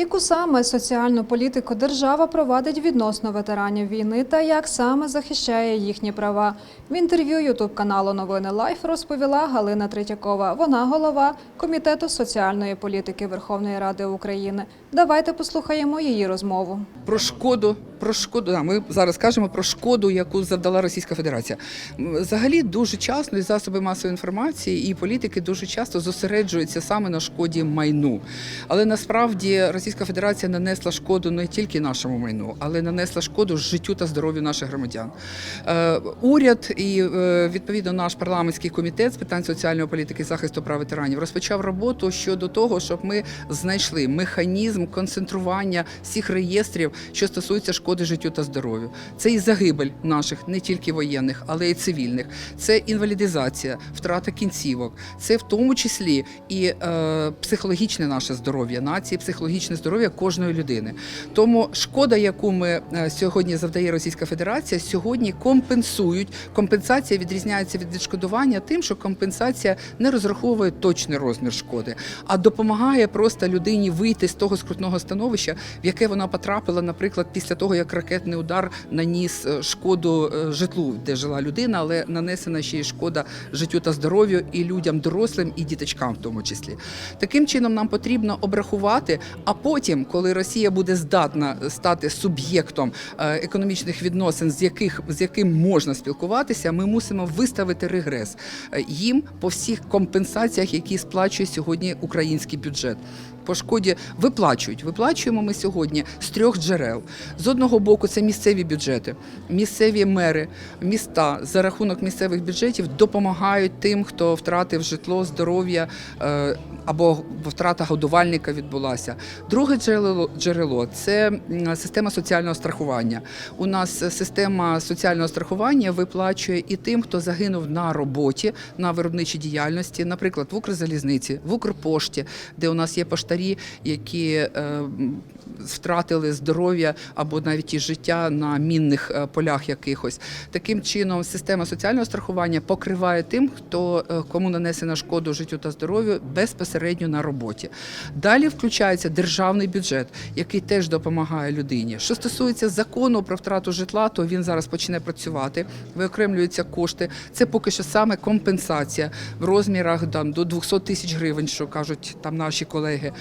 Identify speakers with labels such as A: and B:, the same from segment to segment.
A: Яку саме соціальну політику держава провадить відносно ветеранів війни та як саме захищає їхні права? В інтерв'ю Ютуб каналу Новини Лайф розповіла Галина Третьякова. Вона голова комітету соціальної політики Верховної Ради України. Давайте послухаємо її розмову.
B: Про шкоду, про шкоду. Ми зараз кажемо про шкоду, яку завдала Російська Федерація. Взагалі дуже часто і засоби масової інформації і політики дуже часто зосереджуються саме на шкоді майну. Але насправді Російська Федерація нанесла шкоду не тільки нашому майну, але нанесла шкоду життю та здоров'ю наших громадян. Е, уряд і е, відповідно наш парламентський комітет з питань соціальної політики і захисту прав ветеранів розпочав роботу щодо того, щоб ми знайшли механізм концентрування всіх реєстрів, що стосуються шкоди життю та здоров'ю. Це і загибель наших, не тільки воєнних, але й цивільних. Це інвалідизація, втрата кінцівок. Це в тому числі і е, психологічне наше здоров'я нації, психологічне здоров'я кожної людини. Тому шкода, яку ми е, сьогодні завдає Російська Федерація, сьогодні компенсують. Компенсація відрізняється від відшкодування тим, що компенсація не розраховує точний розмір шкоди, а допомагає просто людині вийти з того скрутного становища, в яке вона потрапила, наприклад, після того, як ракетний удар наніс е, шкоду е, житлу, де жила людина, але нанесена ще й шкода життю та здоров'ю і людям дорослим, і діточкам, в тому числі. Таким чином нам потрібно обрахувати. А потім, коли Росія буде здатна стати суб'єктом е, економічних відносин, з яких з яким можна спілкуватися, ми мусимо виставити регрес е, їм по всіх компенсаціях, які сплачує сьогодні український бюджет. По шкоді виплачують. Виплачуємо ми сьогодні з трьох джерел. З одного боку, це місцеві бюджети, місцеві мери, міста за рахунок місцевих бюджетів допомагають тим, хто втратив житло, здоров'я е, або втрата годувальника відбулася. Друге джерело джерело це система соціального страхування. У нас система соціального страхування виплачує і тим, хто загинув на роботі на виробничій діяльності, наприклад, в Укрзалізниці, в Укрпошті, де у нас є поштарі, які е, втратили здоров'я або навіть і життя на мінних е, полях якихось. Таким чином, система соціального страхування покриває тим, хто е, кому нанесена шкоду життю та здоров'ю безпосередньо на роботі. Далі включається державний бюджет, який теж допомагає людині. Що стосується закону про втрату житла, то він зараз почне працювати. Виокремлюються кошти. Це поки що саме компенсація в розмірах там, до 200 тисяч гривень, що кажуть там наші колеги.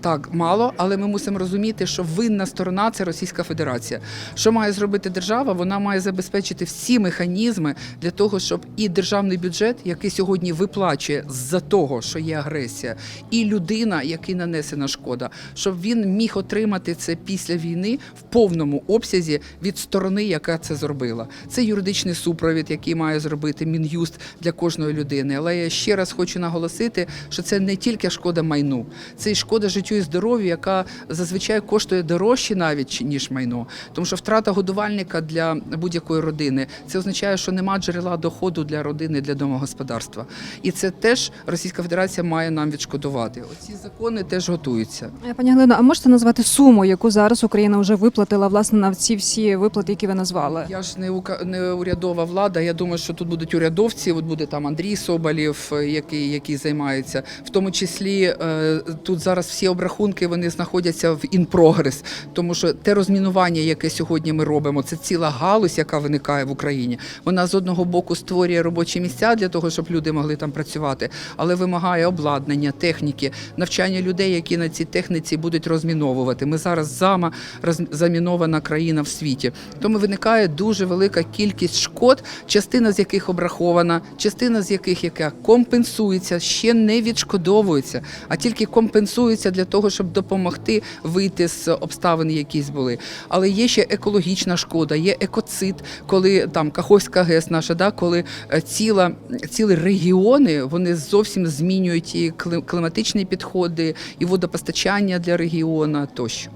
B: Так, мало, але ми мусимо розуміти, що винна сторона це Російська Федерація. Що має зробити держава? Вона має забезпечити всі механізми для того, щоб і державний бюджет, який сьогодні виплачує з-за того, що є агресія, і людина, який нанесена шкода, щоб він міг отримати це після війни в повному обсязі від сторони, яка це зробила. Це юридичний супровід, який має зробити мін'юст для кожної людини. Але я ще раз хочу наголосити, що це не тільки шкода майну, це і шкода життю і здоров'ю, яка зазвичай коштує дорожче навіть ніж майно. Тому що втрата годувальника для будь-якої родини це означає, що нема джерела доходу для родини, для домогосподарства. І це теж Російська Федерація має нам відшкодувати. Оці закони теж готуються.
A: Е, Пані Галино, а можете назвати суму, яку зараз Україна вже виплатила власне на ці всі виплати, які ви назвали?
B: Я ж не ука- не урядова влада. Я думаю, що тут будуть урядовці. От буде там Андрій Соболєв, е, який, який займається. В тому числі е, тут зараз всі обрахунки вони знаходяться в інпрогрес, тому що те розмінування, яке сьогодні ми робимо, це ціла галузь, яка виникає в Україні. Вона з одного боку створює робочі місця для того, щоб люди могли там працювати, але вимагає обладнання, техніки, навчання людей, які на цій техніці будуть розміновувати. Ми зараз роз- замінована країна в світі. Тому виникає дуже велика кількість шкод, частина з яких обрахована, частина з яких яка компенсується, ще не відшкодовується, а тільки компенсується для того, щоб допомогти вийти з обставин, якісь були. Але є ще екологічна шкода, є екоцид, коли там Каховська ГЕС наша, да, коли е, ціла, цілі регіони вони зовсім змінюють і кліматичні підходи, і водопостачання для регіону тощо.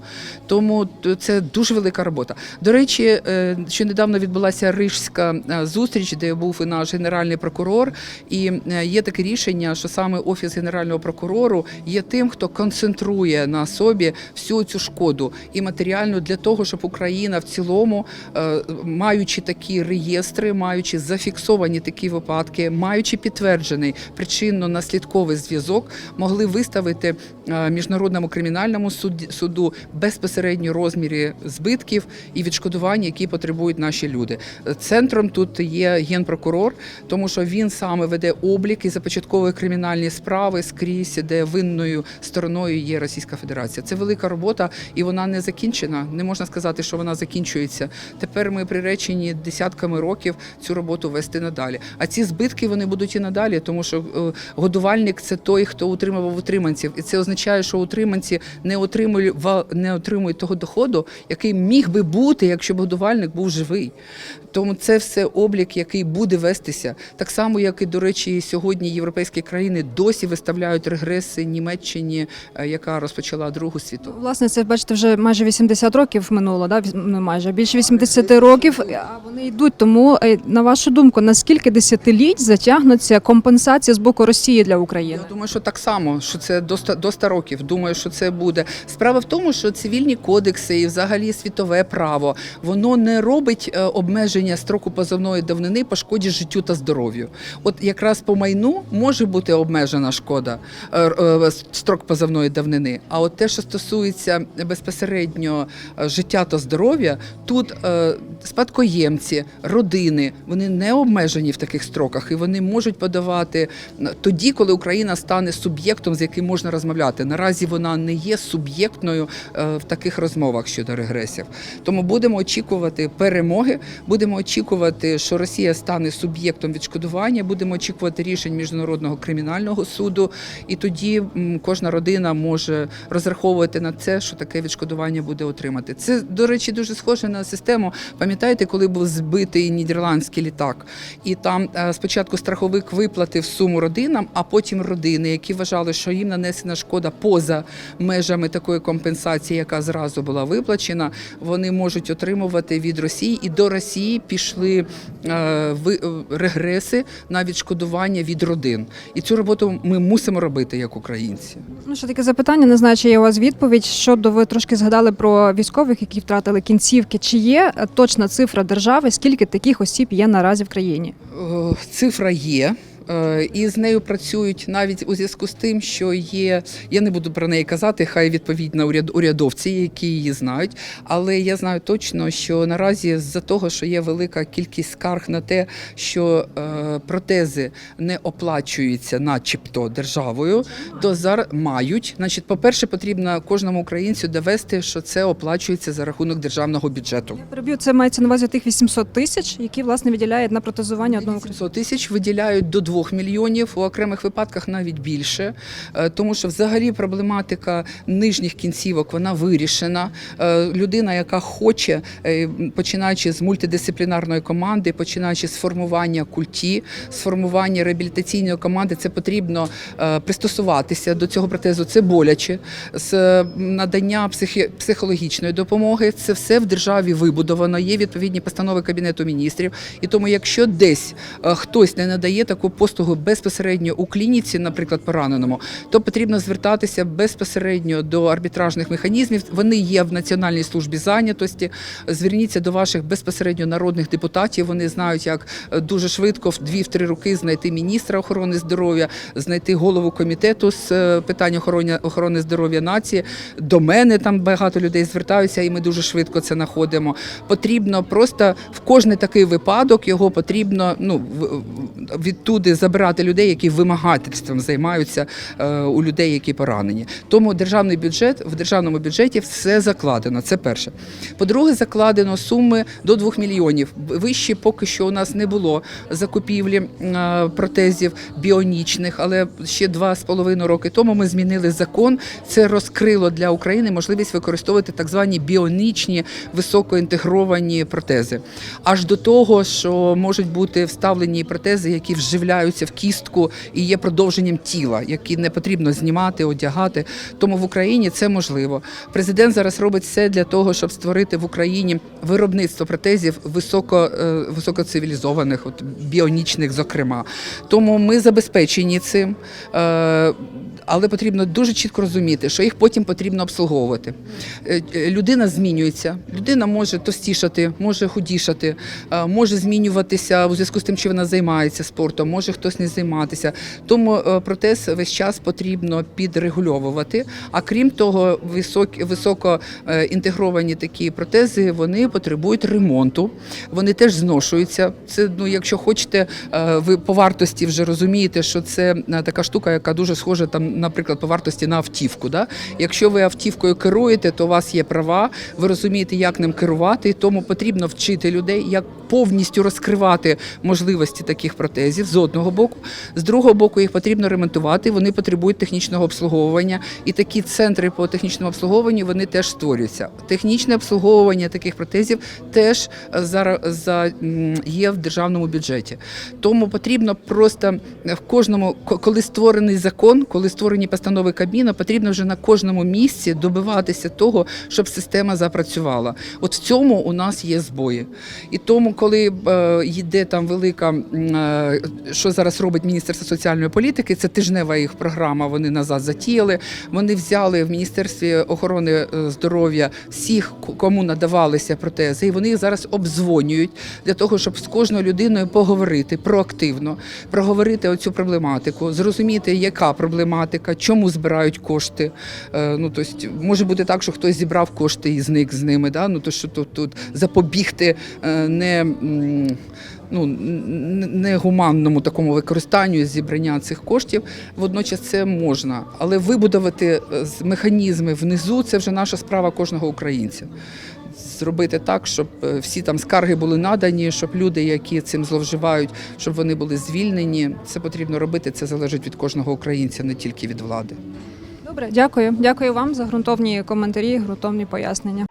B: Тому це дуже велика робота. До речі, е, що недавно відбулася рижська е, зустріч, де був і наш генеральний прокурор, і є таке рішення, що саме офіс генерального прокурору є тим, хто концентрує концентрує на собі всю цю шкоду і матеріальну для того, щоб Україна в цілому, е, маючи такі реєстри, маючи зафіксовані такі випадки, маючи підтверджений причинно-наслідковий зв'язок, могли виставити е, міжнародному кримінальному суду безпосередні розміри збитків і відшкодувань, які потребують наші люди. Центром тут є генпрокурор, тому що він саме веде облік і започатковує кримінальні справи скрізь, де винною стороною є Російська Федерація. Це велика робота, і вона не закінчена. Не можна сказати, що вона закінчується. Тепер ми приречені десятками років цю роботу вести надалі. А ці збитки вони будуть і надалі, тому що е, годувальник це той, хто утримував утриманців, і це означає, що утриманці не отримують не отримують того доходу, який міг би бути, якщо б годувальник був живий. Тому це все облік, який буде вестися. Так само, як і, до речі, сьогодні європейські країни досі виставляють регреси Німеччині, е, яка розпочала Другу світову.
A: Власне, це бачите, вже майже 80 років минуло, да? віс- ну, майже більше 80 років, а вони йдуть. Тому, е, на вашу думку, наскільки десятиліть затягнуться компенсації з боку Росії для України?
B: Я думаю, що так само, що це до 100, до 100 років. Думаю, що це буде. Справа в тому, що цивільні кодекси і взагалі світове право воно не робить е, обмеження строку позовної давнини по шкоді життю та здоров'ю. От якраз по майну може бути обмежена шкода е, строк позовної давнини. А от те, що стосується безпосередньо е, життя та здоров'я, тут е, спадкоємці, родини вони не обмежені в таких строках, і вони можуть подавати тоді, коли Україна стане суб'єктом, з яким можна розмовляти. Наразі вона не є суб'єктною е, в таких розмовах щодо регресів. Тому будемо очікувати перемоги, будемо очікувати, що Росія стане суб'єктом відшкодування, будемо очікувати рішень міжнародного кримінального суду, і тоді кожна родина може розраховувати на це, що таке відшкодування буде отримати. Це, до речі, дуже схоже на систему. Пам'ятаєте, коли був збитий нідерландський літак, і там е, спочатку страховик виплатив суму родинам, а потім родини, які вважали, що їм нанесена шкода поза межами такої компенсації, яка зразу була виплачена, вони можуть отримувати від Росії, і до Росії пішли е, е, регреси на відшкодування від родин. І цю роботу ми мусимо робити як українці.
A: Ну, ще таке запитання, не знаю, чи є у вас відповідь. Щодо ви трошки згадали про військових, які втратили кінцівки. Чи є е, точна цифра держави, скільки таких осіб є наразі в країні?
B: Е, Цифра є. Е, І з нею працюють навіть у зв'язку з тим, що є. Я не буду про неї казати, хай відповідь на уряд урядовці, які її знають. Але я знаю точно, що наразі з-за того, що є велика кількість скарг на те, що е, протези не оплачуються, начебто державою, то зараз мають. Значить, по-перше, потрібно кожному українцю довести, що це оплачується за рахунок державного бюджету.
A: Я переб'ю, це мається на увазі тих 800 тисяч, які власне виділяють на протезування одного українця.
B: 800 тисяч виділяють до 2 мільйонів, у окремих випадках навіть більше, Е, тому що взагалі проблематика нижніх кінцівок вона вирішена. Е, Людина, яка хоче, е, починаючи з мультидисциплінарної команди, починаючи з формування культі, з формування реабілітаційної команди, це потрібно пристосуватися до цього протезу. Це боляче, з надання психі- психологічної допомоги. Це все в державі вибудовано. Є відповідні постанови кабінету міністрів. І тому, якщо десь хтось не надає таку послугу безпосередньо у клініці, наприклад, пораненому, то потрібно звертатися безпосередньо до арбітражних механізмів. Вони є в Національній службі зайнятості. Зверніться до ваших безпосередньо народних депутатів. Вони знають, як е, дуже швидко в дві-три роки знайти міністра охорони здоров'я, знайти голову комітету з е, питань охорони, охорони здоров'я нації. До мене там багато людей звертаються, і ми дуже швидко це знаходимо. Потрібно просто в кожний такий випадок його потрібно ну в- забирати людей, які вимагательством займаються е, у людей, які поранені. Тому державний бюджет в державному бюджеті все закладено. Це перше. По-друге, закладено суми до 2 мільйонів. Вище поки що у нас не було закупівлі е, протезів біонічних, але ще два з половиною роки тому ми змінили закон. Це розкрило для України можливість використовувати так звані біонічні високоінтегровані протези. Аж до того, що можуть бути вставлені протези, які вживляються в кістку і є продовженням тіла, які не потрібно знімати, одягати. Тому в Україні це можливо. Президент зараз робить все для того, щоб створити в Україні виробництво протезів високо, е, високоцивілізованих, от біонічних, зокрема. Тому ми забезпечені цим. Е, але потрібно дуже чітко розуміти, що їх потім потрібно обслуговувати. Е, Людина змінюється, людина може товстішати, може худішати, може змінюватися у зв'язку з тим, що вона займається спортом, може хтось не займатися. Тому е, протез весь час потрібно підрегульовувати. А крім того, високі, високо е, інтегровані такі протези вони потребують ремонту. Вони теж зношуються. Це ну, якщо хочете, е, ви по вартості вже розумієте, що це така штука, яка дуже схожа там, наприклад, по вартості на автівку. Да? Якщо ви автівкою керуєте, то у вас є права, ви розумієте, як ним керувати, тому потрібно вчити людей, як повністю розкривати можливості таких протезів з одного боку. З другого боку, їх потрібно ремонтувати. Вони потребують технічного обслуговування. І такі центри по технічному обслуговуванню вони теж створюються. Технічне обслуговування таких протезів теж зараз є в державному бюджеті. Тому потрібно просто в кожному, коли створений закон, коли створені постанови Кабміна, потрібно вже на кожному місці добиватися того, щоб система запрацювала. От в цьому у нас є збої. І тому, коли е, йде там велика, е, що зараз робить Міністерство соціальної політики, це тижнева їх програма. Вони назад затіяли. Вони взяли в Міністерстві охорони е, здоров'я всіх, кому надавалися протези, і вони їх зараз обдзвонюють для того, щоб з кожною людиною поговорити проактивно, проговорити оцю проблематику, зрозуміти, яка проблематика, чому збирають кошти. Е, Ну, тобто, може бути так, що хтось зібрав кошти і зник з ними. Да? Ну, то що тут, тут запобігти е, не. Ну, негуманному такому використанню зібрання цих коштів, водночас це можна. Але вибудувати е, механізми внизу це вже наша справа кожного українця. Зробити так, щоб е, всі там скарги були надані, щоб люди, які цим зловживають, щоб вони були звільнені. Це потрібно робити. Це залежить від кожного українця, не тільки від влади.
A: Добре, дякую. Дякую вам за ґрунтовні коментарі, ґрунтовні пояснення.